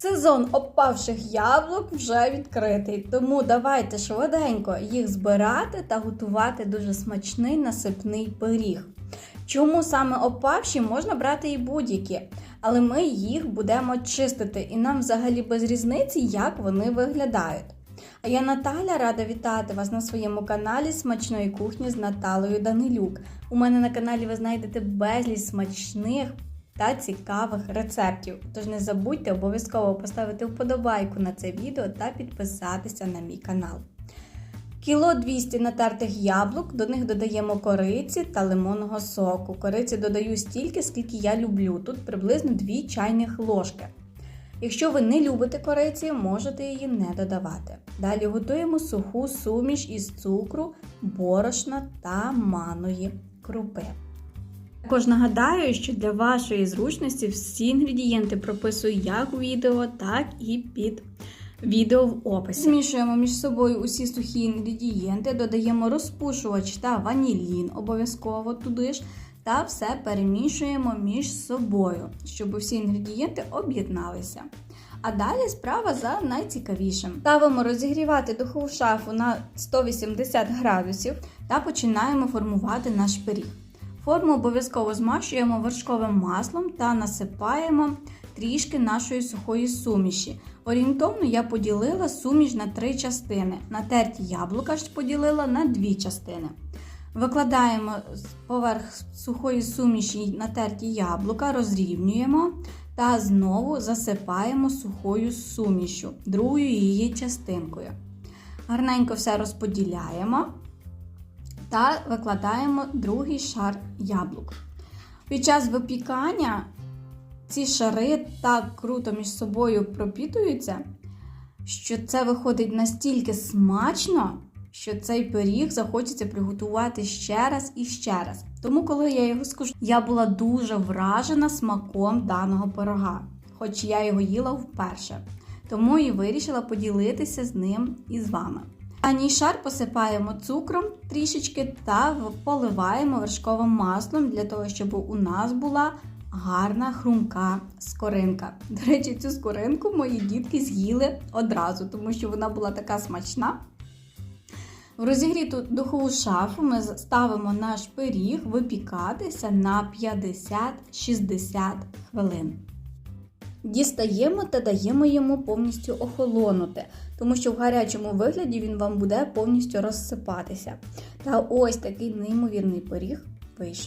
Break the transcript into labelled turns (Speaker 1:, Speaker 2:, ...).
Speaker 1: Сезон опавших яблук вже відкритий, тому давайте швиденько їх збирати та готувати дуже смачний насипний пиріг. Чому саме опавші можна брати і будь-які, але ми їх будемо чистити, і нам взагалі без різниці, як вони виглядають. А я Наталя рада вітати вас на своєму каналі Смачної кухні з Наталею Данилюк. У мене на каналі ви знайдете безліч смачних та цікавих рецептів. Тож не забудьте обов'язково поставити вподобайку на це відео та підписатися на мій канал. Кіло 200 натертих яблук, до них додаємо кориці та лимонного соку. Кориці додаю стільки, скільки я люблю. Тут приблизно 2 чайних ложки. Якщо ви не любите кориці, можете її не додавати. Далі готуємо суху суміш із цукру, борошна та маної крупи. Також нагадаю, що для вашої зручності всі інгредієнти прописую як у відео, так і під відео в описі. Змішуємо між собою усі сухі інгредієнти, додаємо розпушувач та ванілін обов'язково туди ж, та все перемішуємо між собою, щоб усі інгредієнти об'єдналися. А далі справа за найцікавішим. Ставимо розігрівати духову шафу на 180 градусів та починаємо формувати наш пиріг. Форму обов'язково змащуємо вершковим маслом та насипаємо трішки нашої сухої суміші. Орієнтовно я поділила суміш на три частини. Натерті яблука ж поділила на дві частини. Викладаємо поверх сухої суміші натерті яблука, розрівнюємо та знову засипаємо сухою сумішю, другою її частинкою. Гарненько все розподіляємо та викладаємо другий шар яблук. Під час випікання ці шари так круто між собою пропітуються, що це виходить настільки смачно, що цей пиріг захочеться приготувати ще раз і ще раз. Тому, коли я його скуштувала, я була дуже вражена смаком даного пирога, хоч я його їла вперше. Тому і вирішила поділитися з ним і з вами. Останній шар посипаємо цукром трішечки та поливаємо вершковим маслом для того, щоб у нас була гарна хрумка скоринка. До речі, цю скоринку мої дітки з'їли одразу, тому що вона була така смачна. В розігріту духову шафу ми ставимо наш пиріг випікатися на 50-60 хвилин. Дістаємо та даємо йому повністю охолонути, тому що в гарячому вигляді він вам буде повністю розсипатися. Та ось такий неймовірний пиріг вийшов.